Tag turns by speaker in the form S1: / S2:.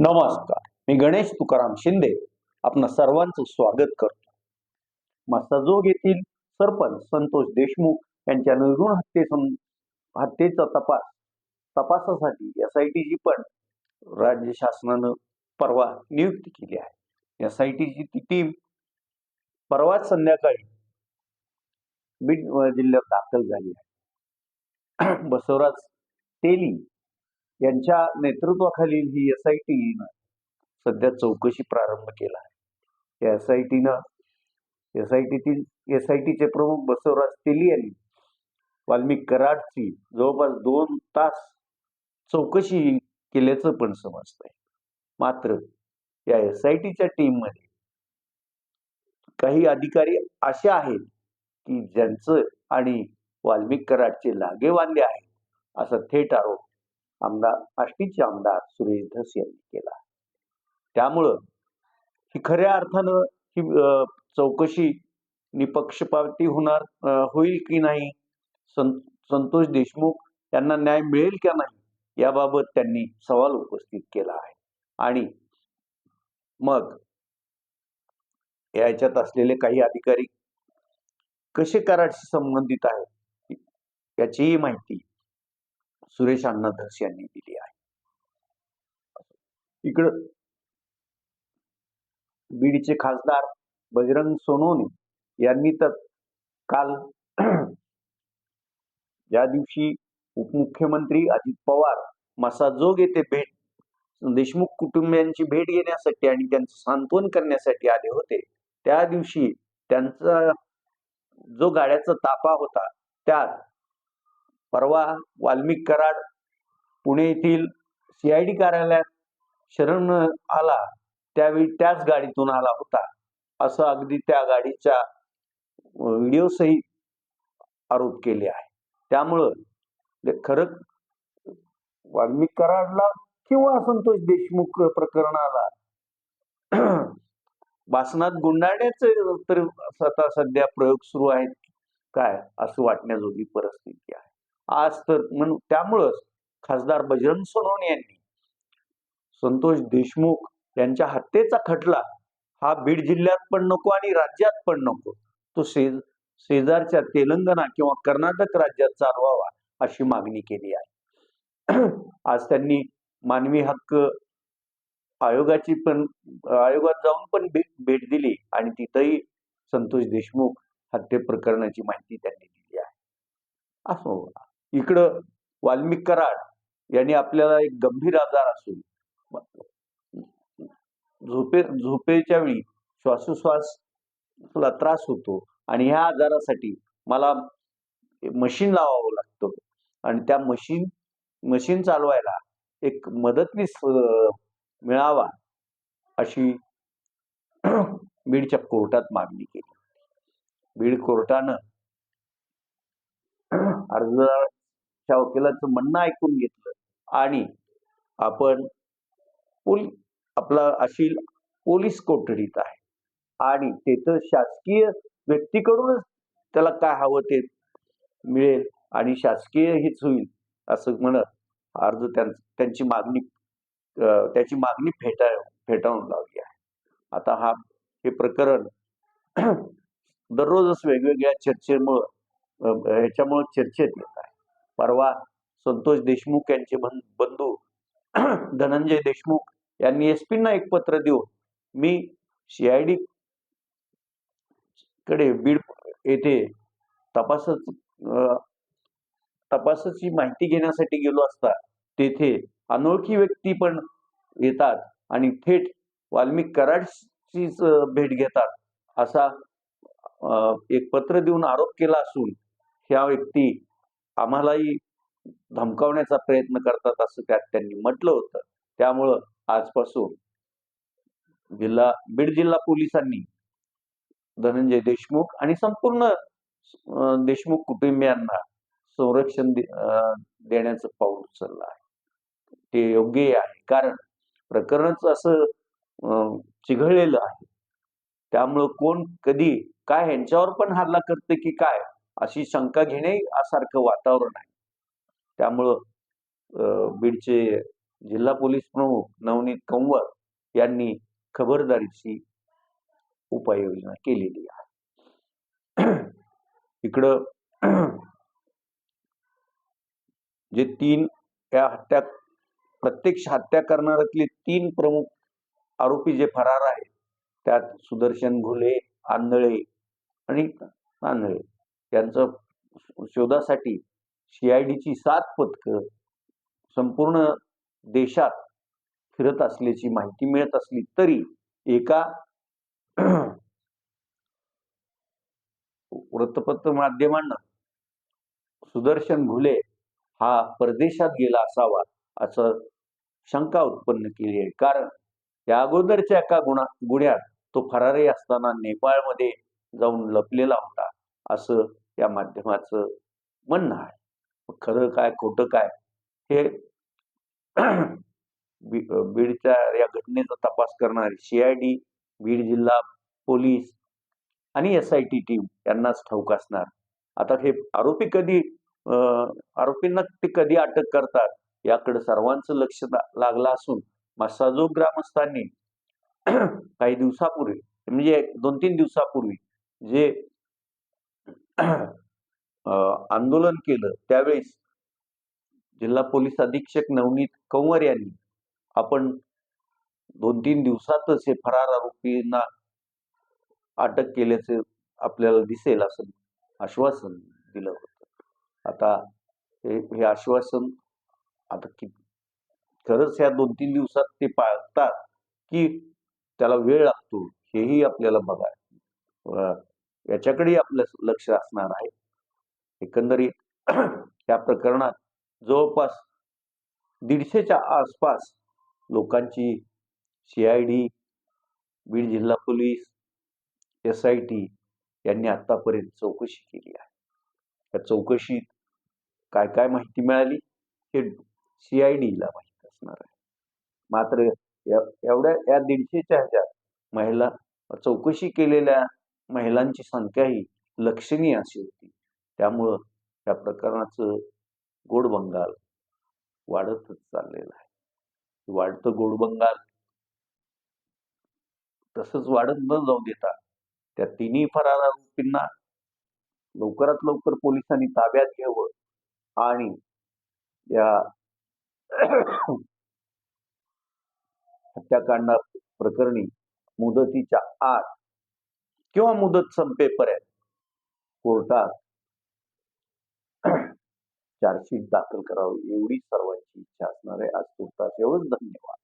S1: नमस्कार. मी गणेश तुकाराम शिंदे आपण सर्वांचं स्वागत करतो. मसाजोग येथील सरपंच संतोष देशमुख यांच्या निर्गुण हत्ये सं- हत्येचा तपास तपासासाठी एस आय टीची पण राज्य शासनानं परवा नियुक्ती केली आहे. एस आय टीची ती टीम परवाच संध्याकाळी बीड जिल्ह्यात दाखल झाली आहे. बसवराज तेली यांच्या नेतृत्वाखालील ही एस आय टीनं सध्या चौकशी प्रारंभ केला आहे. या एस आय टीनं एस आय टीतील एस आय टीचे प्रमुख बसवराज तेली यांनी वाल्मिक कराडची जवळपास दोन तास चौकशी केल्याचं पण समजतंय. मात्र या एस आय टीच्या टीममध्ये काही अधिकारी असे आहेत की ज्यांचं आणि वाल्मिक कराडचे लागे बांधले आहेत असा थेट आरोप आमदार आष्टीचे आमदार सुरेश धस यांनी केला. त्यामुळं ही खऱ्या अर्थानं ही चौकशी निपक्षपाती होणार होईल की नाही? सं संतोष देशमुख यांना न्याय मिळेल का नाही? याबाबत त्यांनी सवाल उपस्थित केला आहे. आणि मग याच्यात असलेले काही अधिकारी कसे कराडशी संबंधित आहेत? याचीही माहिती सुरेश अण्णा धस यांनी दिली आहे. इकडं बीडचे खासदार बजरंग सोनवणे यांनी तर काल ज्या दिवशी उपमुख्यमंत्री अजित पवार मसाजोग येथे भेट देशमुख कुटुंबियांची भेट घेण्यासाठी आणि त्यांचं सांत्वन करण्यासाठी आले होते. त्या दिवशी त्यांचा जो गाड्याचा ताफा होता त्यात परवा वाल्मिक कराड पुणे येथील सीआयडी कार्यालयात शरण आला त्यावेळी त्याच गाडीतून आला होता. असं अगदी त्या गाडीच्या व्हिडिओसहित आरोप केले आहे. त्यामुळं खरंच खरं वाल्मिक कराडला किंवा संतोष देशमुख प्रकरणाला वासनात गुंडाळण्याचे तर स्वतः सध्या प्रयोग सुरू आहेत काय असं वाटण्याजोगी परिस्थिती आहे. आज तर म्हणून त्यामुळंच खासदार बजरंग सोनवणे यांनी संतोष देशमुख यांच्या हत्येचा खटला हा बीड जिल्ह्यात पण नको आणि राज्यात पण नको. तो शेज शेजारच्या तेलंगणा किंवा कर्नाटक राज्यात चालवावा अशी मागणी केली आहे. आज त्यांनी मानवी हक्क आयोगाची पण आयोगात जाऊन पण भेट भेट दिली आणि तिथंही संतोष देशमुख हत्ये प्रकरणाची माहिती त्यांनी दिली आहे. असो इकडं वाल्मिक कराड यांनी आपल्याला एक गंभीर आजार असून झोपे झोपेच्या वेळी श्वासोश्वासला त्रास होतो आणि ह्या आजारासाठी मला मशीन लावावं लागतं. आणि त्या मशीन मशीन चालवायला एक मदतनीस मिळावा अशी बीडच्या कोर्टात मागणी केली. बीड कोर्टानं अर्जदाराच्या वकिलाचं म्हणणं ऐकून घेतलं. आणि आपण पोल आपला अशील पोलीस कोठडीत आहे. आणि तिथं शासकीय व्यक्तीकडूनच त्याला काय हवं ते मिळेल आणि शासकीय हेच होईल असं म्हणत अर्ज त्यांची मागणी त्याची मागणी फेटा फेटाळून लावली आहे. आता हा हे प्रकरण दररोजच वेगवेगळ्या चर्चेमुळं ह्याच्यामुळं चर्चेत येत आहे. परवा संतोष देशमुख यांचे बंधू धनंजय देशमुख यांनी एस पींना एक पत्र देऊन मी सीआयडी कडे बीड येथे तपासच तपासाची माहिती घेण्यासाठी गेलो असता तेथे अनोळखी व्यक्ती पण येतात आणि थेट वाल्मिक कराडचीच भेट घेतात असा एक पत्र देऊन आरोप केला असून ह्या व्यक्ती आम्हालाही धमकावण्याचा प्रयत्न करतात असं त्यात त्यांनी म्हटलं होतं. त्यामुळं आजपासून जिल्हा बीड जिल्हा पोलिसांनी धनंजय देशमुख आणि संपूर्ण देशमुख कुटुंबियांना संरक्षण दे- अं, देण्याचं पाऊल उचललं आहे. ते योग्य आहे. कारण प्रकरणच असं चिघळलेलं आहे. त्यामुळं कोण कधी काय ह्यांच्यावर पण हल्ला करते की काय अशी शंका घेणे सारखं वातावरण आहे. त्यामुळं अं, बीडचे जिल्हा पोलीस प्रमुख नवनीत कंवर यांनी खबरदारीची उपाययोजना केलेली आहे. इकडं जे तीन या हत्या प्रत्यक्ष हत्या करणाऱ्यातले तीन प्रमुख आरोपी जे फरार आहेत त्यात सुदर्शन घुले आंधळे आणि आंधळे त्यांचं शोधासाठी सीआयडीची सात पथकं संपूर्ण देशात फिरत असल्याची माहिती मिळत असली तरी एका वृत्तपत्र माध्यमांना सुदर्शन घुले हा परदेशात गेला असावा असं शंका उत्पन्न केली आहे. कारण या अगोदरच्या एका गुणा गुन्ह्यात तो फरारी असताना नेपाळमध्ये जाऊन लपलेला होता. असं या माध्यमाचं म्हणणं आहे. खरं काय खोटं काय हे बी- बीडच्या या घटनेचा तपास करणारी सीआयडी बीड जिल्हा पोलीस आणि एस आय टी टीम यांनाच ठाऊक असणार. आता हे आरोपी कधी आरोपींना ते कधी अटक करतात याकडे सर्वांचं लक्ष लागलं असून मसाजो ग्रामस्थांनी काही दिवसापूर्वी म्हणजे दोन तीन दिवसापूर्वी जे आंदोलन केलं त्यावेळेस जिल्हा पोलीस अधीक्षक नवनीत कंवर यांनी आपण दोन तीन दिवसातच हे फरार आरोपींना अटक केल्याचे आपल्याला दिसेल असं आश्वासन दिलं होतं. आता हे हे आश्वासन आता कि खरंच ह्या दोन तीन दिवसात ते पाळतात की त्याला वेळ लागतो हेही आपल्याला बघा याच्याकडे आपलं लक्ष असणार आहे. एकंदरीत या प्रकरणात जवळपास दीडशेच्या आसपास लोकांची सी आय डी बीड जिल्हा पोलीस एस आय टी यांनी आतापर्यंत चौकशी केली आहे. त्या चौकशीत काय काय माहिती मिळाली हे सी आय डीला माहीत असणार आहे. मात्र एवढ्या या दीडशेच्या ह्याच्यात महिला चौकशी केलेल्या महिलांची संख्याही लक्षणीय अशी होती. त्यामुळं या प्रकरणाचं गोड बंगाल वाढतच चाललेलं आहे. वाढतं गोडबंगाल तसंच वाढत न जाऊ देता त्या तिन्ही फरार आरोपींना लवकरात लवकर पोलिसांनी ताब्यात घ्यावं आणि या हत्याकांडा प्रकरणी मुदतीच्या आत किंवा मुदत संपेपर्यंत कोर्टात चार्जशीट दाखल करावी एवढी सर्वांची इच्छा असणार आहे आज तुर्तास एवढंच धन्यवाद.